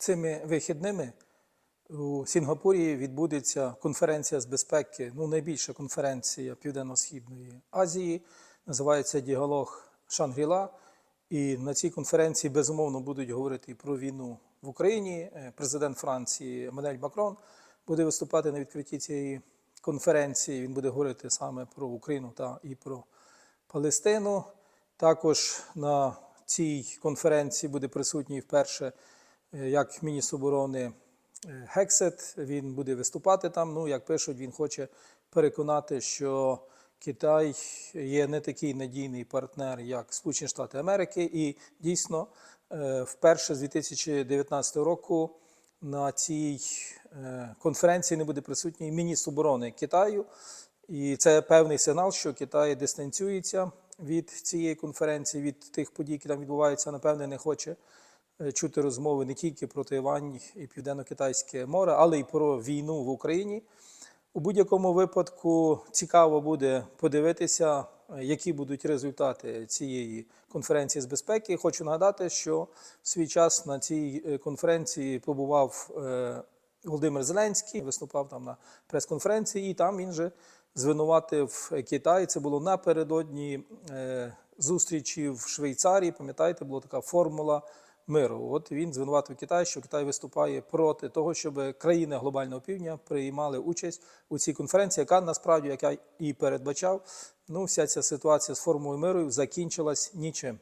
цими вихідними у Сінгапурі відбудеться конференція з безпеки, ну найбільша конференція Південно-Східної Азії. Називається Діалог Шангріла. І на цій конференції безумовно будуть говорити про війну в Україні. Е, Президент Франції Еммануель Макрон буде виступати на відкритті цієї конференції. Він буде говорити саме про Україну та і про Палестину. Також на цій конференції буде присутній вперше як міністр оборони е, Гексет. Він буде виступати там. Ну, як пишуть, він хоче переконати, що Китай є не такий надійний партнер, як Сполучені Штати Америки, і дійсно е, вперше з 2019 року на цій е, конференції не буде присутній міністр оборони Китаю. І це певний сигнал, що Китай дистанціюється від цієї конференції, від тих подій, які там відбуваються. Напевне, не хоче е, чути розмови не тільки про Тайвань і Південно-Китайське море, але й про війну в Україні. У будь-якому випадку цікаво буде подивитися, е, які будуть результати цієї конференції з безпеки. Хочу нагадати, що в свій час на цій е, конференції побував е, Володимир Зеленський, виступав там на прес-конференції, і там він же звинуватив Китай. Це було напередодні е, зустрічі в Швейцарії. Пам'ятаєте, була така формула миру. От він звинуватив Китай, що Китай виступає проти того, щоб країни глобального півдня приймали участь у цій конференції, яка насправді, як я і передбачав, ну вся ця ситуація з формою миру закінчилась нічим.